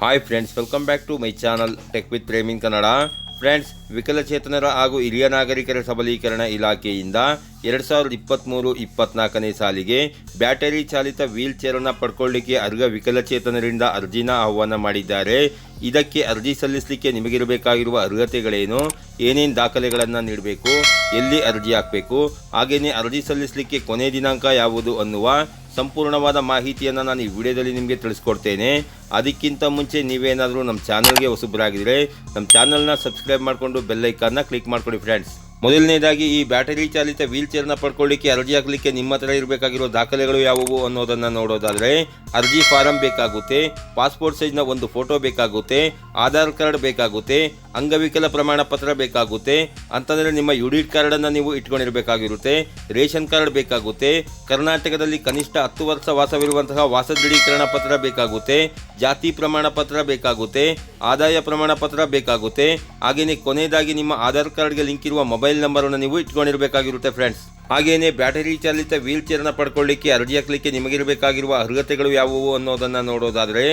Hi friends welcome back to my channel tech with ಪ್ರೇಮಿನ್ Kannada friends ವಿಕಲಚೇತನರ ಹಾಗೂ ಹಿರಿಯ ನಾಗರಿಕರ ಸಬಲೀಕರಣ ಇಲಾಖೆಯಿಂದ ಎರಡು ಸಾವಿರದ ಇಪ್ಪತ್ತ್ಮೂರು ಇಪ್ಪತ್ತ್ನಾಲ್ಕನೇ ಸಾಲಿಗೆ ಬ್ಯಾಟರಿ ಚಾಲಿತ ವೀಲ್ ಚೇರನ್ನು ಪಡ್ಕೊಳ್ಳಿಕ್ಕೆ ಅರ್ಹ ವಿಕಲಚೇತನರಿಂದ ಅರ್ಜಿನ ಆಹ್ವಾನ ಮಾಡಿದ್ದಾರೆ. ಇದಕ್ಕೆ ಅರ್ಜಿ ಸಲ್ಲಿಸಲಿಕ್ಕೆ ನಿಮಗಿರಬೇಕಾಗಿರುವ ಅರ್ಹತೆಗಳೇನು? ಏನೇನು ದಾಖಲೆಗಳನ್ನು ನೀಡಬೇಕು? ಎಲ್ಲಿ ಅರ್ಜಿ ಹಾಕಬೇಕು? ಹಾಗೆಯೇ ಅರ್ಜಿ ಸಲ್ಲಿಸಲಿಕ್ಕೆ ಕೊನೆ ದಿನಾಂಕ ಯಾವುದು ಅನ್ನುವ ಸಂಪೂರ್ಣವಾದ ಮಾಹಿತಿಯನ್ನು ನಾನು ಈ ವಿಡಿಯೋದಲ್ಲಿ ನಿಮಗೆ ತಿಳಿಸ್ಕೊಡ್ತೇನೆ. ಅದಕ್ಕಿಂತ ಮುಂಚೆ ನೀವೇನಾದರೂ ನಮ್ಮ ಚಾನಲ್ಗೆ ಹೊಸಬರಾಗಿದ್ದರೆ ನಮ್ಮ ಚಾನಲ್ನ ಸಬ್ಸ್ಕ್ರೈಬ್ ಮಾಡಿಕೊಂಡು ಬೆಲ್ಲೈಕನ್ನ ಕ್ಲಿಕ್ ಮಾಡ್ಕೊಳ್ಳಿ ಫ್ರೆಂಡ್ಸ್. ಮೊದಲನೇದಾಗಿ ಈ ಬ್ಯಾಟರಿ ಚಾಲಿತ ವೀಲ್ ಚೇರ್ನ ಪಡ್ಕೊಳ್ಳಿಕ್ಕೆ ಅರ್ಜಿ ಹಾಕಲಿಕ್ಕೆ ನಿಮ್ಮ ಹತ್ರ ಇರಬೇಕಾಗಿರೋ ದಾಖಲೆಗಳು ಯಾವುವು ಅನ್ನೋದನ್ನು ನೋಡೋದಾದರೆ ಅರ್ಜಿ ಫಾರಂ ಬೇಕಾಗುತ್ತೆ, ಪಾಸ್ಪೋರ್ಟ್ ಸೈಜ್ನ ಒಂದು ಫೋಟೋ ಬೇಕಾಗುತ್ತೆ, ಆಧಾರ್ ಕಾರ್ಡ್ ಬೇಕಾಗುತ್ತೆ ಅಂಗವಿಕಲ ಪ್ರಮಾಣ ಪತ್ರ ಬೇಕಾಗುತ್ತೆ. ಅಂತಂದರೆ ನಿಮ್ಮ ಯುಡಿಟ್ ಕಾರ್ಡನ್ನು ನೀವು ಇಟ್ಕೊಂಡಿರಬೇಕಾಗಿರುತ್ತೆ. ರೇಷನ್ ಕಾರ್ಡ್ ಬೇಕಾಗುತ್ತೆ. ಕರ್ನಾಟಕದಲ್ಲಿ ಕನಿಷ್ಠ ಹತ್ತು ವರ್ಷ ವಾಸವಿರುವಂತಹ ವಾಸ ದೃಢೀಕರಣ ಪತ್ರ ಬೇಕಾಗುತ್ತೆ. ಜಾತಿ ಪ್ರಮಾಣ ಪತ್ರ ಬೇಕಾಗುತ್ತೆ. ಆದಾಯ ಪ್ರಮಾಣ ಪತ್ರ ಬೇಕಾಗುತ್ತೆ. ಹಾಗೆಯೇ ಕೊನೆಯದಾಗಿ ನಿಮ್ಮ ಆಧಾರ್ ಕಾರ್ಡ್ಗೆ ಲಿಂಕ್ ಇರುವ ಮೊಬೈಲ್ ನಂಬರನ್ನು ನೀವು ಇಟ್ಕೊಂಡಿರಬೇಕಾಗಿರುತ್ತೆ ಫ್ರೆಂಡ್ಸ್ ಹಾಗೆಯೇ ಬ್ಯಾಟರಿ ಚಾಲಿತ ವೀಲ್ ಪಡ್ಕೊಳ್ಳಿಕ್ಕೆ ಅರ್ಜಿ ಹಾಕಲಿಕ್ಕೆ ನಿಮಗಿರಬೇಕಾಗಿರುವ ಅರ್ಹತೆಗಳು ಯಾವುವು ಅನ್ನೋದನ್ನು ನೋಡೋದಾದರೆ,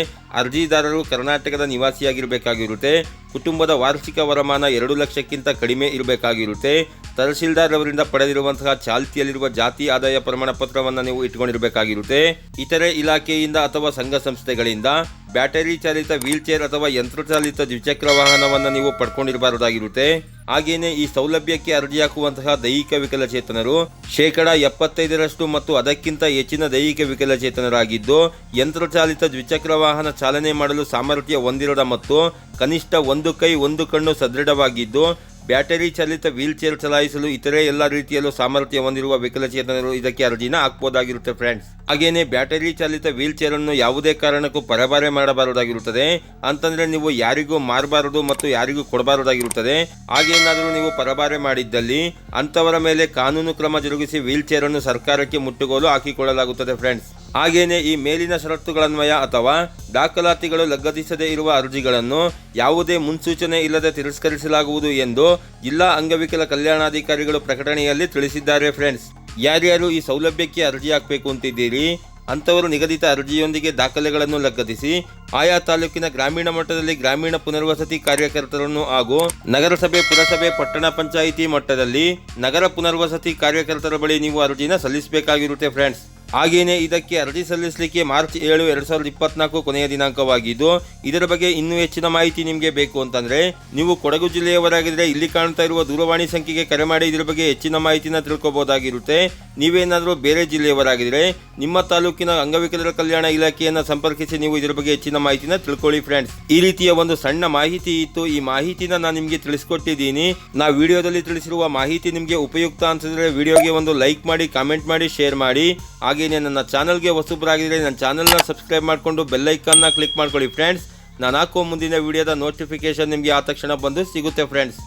ಅರ್ಜಿದಾರರು ಕರ್ನಾಟಕದ ನಿವಾಸಿಯಾಗಿರಬೇಕಾಗಿರುತ್ತೆ, ಕುಟುಂಬದ ವಾರ್ಷಿಕ ವರಮಾನ ಎರಡು ಲಕ್ಷಕ್ಕಿಂತ ಕಡಿಮೆ ಇರಬೇಕಾಗಿರುತ್ತೆ ತಹಸೀಲ್ದಾರ್ ಅವರಿಂದ ಪಡೆದಿರುವಂತಹ ಚಾಲ್ತಿಯಲ್ಲಿರುವ ಜಾತಿ ಆದಾಯ ಪ್ರಮಾಣ ಪತ್ರವನ್ನು ನೀವು ಇಟ್ಕೊಂಡಿರಬೇಕಾಗಿರುತ್ತೆ. ಇತರೆ ಇಲಾಖೆಯಿಂದ ಅಥವಾ ಸಂಘ ಸಂಸ್ಥೆಗಳಿಂದ ಬ್ಯಾಟರಿ ಚಾಲಿತ ವೀಲ್ ಚೇರ್ ಅಥವಾ ಯಂತ್ರಚಾಲಿತ ದ್ವಿಚಕ್ರ ವಾಹನವನ್ನು ನೀವು ಪಡ್ಕೊಂಡಿರಬಾರದಾಗಿರುತ್ತೆ. ಹಾಗೇನೆ ಈ ಸೌಲಭ್ಯಕ್ಕೆ ಅರ್ಜಿ ಹಾಕುವಂತಹ ದೈಹಿಕ ವಿಕಲಚೇತನರು ಶೇಕಡ ಎಪ್ಪತ್ತೈದರಷ್ಟು ಮತ್ತು ಅದಕ್ಕಿಂತ ಹೆಚ್ಚಿನ ದೈಹಿಕ ವಿಕಲಚೇತನರಾಗಿದ್ದು, ಯಂತ್ರಚಾಲಿತ ದ್ವಿಚಕ್ರ ವಾಹನ ಚಾಲನೆ ಮಾಡಲು ಸಾಮರ್ಥ್ಯ ಹೊಂದಿರದ ಮತ್ತು ಕನಿಷ್ಠ ಒಂದು ಕೈ ಒಂದು ಕಣ್ಣು ಸದೃಢವಾಗಿದ್ದು ಬ್ಯಾಟರಿ ಚಾಲಿತ ವೀಲ್ ಚೇರ್ ಚಲಾಯಿಸಲು ಇತರೆ ಎಲ್ಲ ರೀತಿಯಲ್ಲೂ ಸಾಮರ್ಥ್ಯ ಹೊಂದಿರುವ ವಿಕಲಚೇತನರು ಇದಕ್ಕೆ ಅರ್ಜಿನ ಹಾಕ್ಬೋದಾಗಿರುತ್ತೆ ಫ್ರೆಂಡ್ಸ್ ಹಾಗೇನೆ ಬ್ಯಾಟರಿ ಚಾಲಿತ ವೀಲ್ ಅನ್ನು ಯಾವುದೇ ಕಾರಣಕ್ಕೂ ಪರಬಾರೆ ಮಾಡಬಾರದಾಗಿರುತ್ತದೆ. ಅಂತಂದ್ರೆ ನೀವು ಯಾರಿಗೂ ಮಾರಬಾರದು ಮತ್ತು ಯಾರಿಗೂ ಕೊಡಬಾರದಾಗಿರುತ್ತದೆ. ಹಾಗೇನಾದರೂ ನೀವು ಪರಬಾರೆ ಮಾಡಿದ್ದಲ್ಲಿ ಅಂತವರ ಮೇಲೆ ಕಾನೂನು ಕ್ರಮ ಜರುಗಿಸಿ ವೀಲ್ ಅನ್ನು ಸರ್ಕಾರಕ್ಕೆ ಮುಟ್ಟುಗೋಲು ಹಾಕಿಕೊಳ್ಳಲಾಗುತ್ತದೆ ಫ್ರೆಂಡ್ಸ್ ಹಾಗೇನೆ ಈ ಮೇಲಿನ ಷರತ್ತುಗಳನ್ವಯ ಅಥವಾ ದಾಖಲಾತಿಗಳು ಲಗತ್ತಿಸದೇ ಇರುವ ಅರ್ಜಿಗಳನ್ನು ಯಾವುದೇ ಮುನ್ಸೂಚನೆ ಇಲ್ಲದೆ ತಿರಸ್ಕರಿಸಲಾಗುವುದು ಎಂದು ಜಿಲ್ಲಾ ಅಂಗವಿಕಲ ಕಲ್ಯಾಣಾಧಿಕಾರಿಗಳು ಪ್ರಕಟಣೆಯಲ್ಲಿ ತಿಳಿಸಿದ್ದಾರೆ ಫ್ರೆಂಡ್ಸ್. ಯಾರ್ಯಾರು ಈ ಸೌಲಭ್ಯಕ್ಕೆ ಅರ್ಜಿ ಹಾಕಬೇಕು ಅಂತಿದ್ದೀರಿ, ಅಂಥವರು ನಿಗದಿತ ಅರ್ಜಿಯೊಂದಿಗೆ ದಾಖಲೆಗಳನ್ನು ಲಗ್ಗದಿಸಿ ಆಯಾ ತಾಲೂಕಿನ ಗ್ರಾಮೀಣ ಮಟ್ಟದಲ್ಲಿ ಗ್ರಾಮೀಣ ಪುನರ್ವಸತಿ ಕಾರ್ಯಕರ್ತರನ್ನು ಹಾಗೂ ನಗರಸಭೆ, ಪುರಸಭೆ, ಪಟ್ಟಣ ಪಂಚಾಯಿತಿ ಮಟ್ಟದಲ್ಲಿ ನಗರ ಪುನರ್ವಸತಿ ಕಾರ್ಯಕರ್ತರ ಬಳಿ ನೀವು ಅರ್ಜಿನ ಸಲ್ಲಿಸಬೇಕಾಗಿರುತ್ತೆ ಫ್ರೆಂಡ್ಸ್. ಹಾಗೇನೆ ಇದಕ್ಕೆ ಅರ್ಜಿ ಸಲ್ಲಿಸಲಿಕ್ಕೆ ಮಾರ್ಚ್ ಏಳು ಎರಡು ಸಾವಿರದ ಇಪ್ಪತ್ನಾಲ್ಕು ಕೊನೆಯ ದಿನಾಂಕವಾಗಿದ್ದು, ಇದರ ಬಗ್ಗೆ ಇನ್ನೂ ಹೆಚ್ಚಿನ ಮಾಹಿತಿ ನಿಮಗೆ ಬೇಕು ಅಂತಂದರೆ, ನೀವು ಕೊಡಗು ಜಿಲ್ಲೆಯವರಾಗಿದ್ದರೆ ಇಲ್ಲಿ ಕಾಣ್ತಾ ಇರುವ ದೂರವಾಣಿ ಸಂಖ್ಯೆಗೆ ಕರೆ ಮಾಡಿ ಇದರ ಬಗ್ಗೆ ಹೆಚ್ಚಿನ ಮಾಹಿತಿನ ತಿಳ್ಕೊಬೋದಾಗಿರುತ್ತೆ. ನೀವೇನಾದರೂ ಬೇರೆ ಜಿಲ್ಲೆಯವರಾಗಿದ್ದರೆ ನಿಮ್ಮ ತಾಲೂಕಿನ ಅಂಗವಿಕಲರ ಕಲ್ಯಾಣ ಇಲಾಖೆಯನ್ನು ಸಂಪರ್ಕಿಸಿ ನೀವು ಇದರ ಬಗ್ಗೆ ಹೆಚ್ಚಿನ ಮಾಹಿತಿನ ತಿಳ್ಕೊಳ್ಳಿ ಫ್ರೆಂಡ್ಸ್. ಈ ರೀತಿಯ ಒಂದು ಸಣ್ಣ ಮಾಹಿತಿ ಇತ್ತು, ಈ ಮಾಹಿತಿನ ನಾನು ನಿಮಗೆ ತಿಳಿಸ್ಕೊಟ್ಟಿದ್ದೀನಿ. ನಾ ವಿಡಿಯೋದಲ್ಲಿ ತಿಳಿಸಿರುವ ಮಾಹಿತಿ ನಿಮಗೆ ಉಪಯುಕ್ತ ಅನ್ಸಿದ್ರೆ ವಿಡಿಯೋಗೆ ಒಂದು ಲೈಕ್ ಮಾಡಿ, ಕಾಮೆಂಟ್ ಮಾಡಿ, ಶೇರ್ ಮಾಡಿ. ಹಾಗೆಯೇ ನನ್ನ ಚಾನಲ್ಗೆ ಹೊಸಬ್ರಾಗಿದ್ದರೆ ನನ್ನ ಚಾನಲ್ನ ಸಬ್ಸ್ಕ್ರೈಬ್ ಮಾಡಿಕೊಂಡು ಬೆಲ್ಲೈಕನ್ನ ಕ್ಲಿಕ್ ಮಾಡ್ಕೊಳ್ಳಿ ಫ್ರೆಂಡ್ಸ್. ನಾನು ಹಾಕೋ ಮುಂದಿನ ವಿಡಿಯೋದ ನೋಟಿಫಿಕೇಶನ್ ನಿಮಗೆ ಆ ತಕ್ಷಣ ಬಂದು ಸಿಗುತ್ತೆ ಫ್ರೆಂಡ್ಸ್.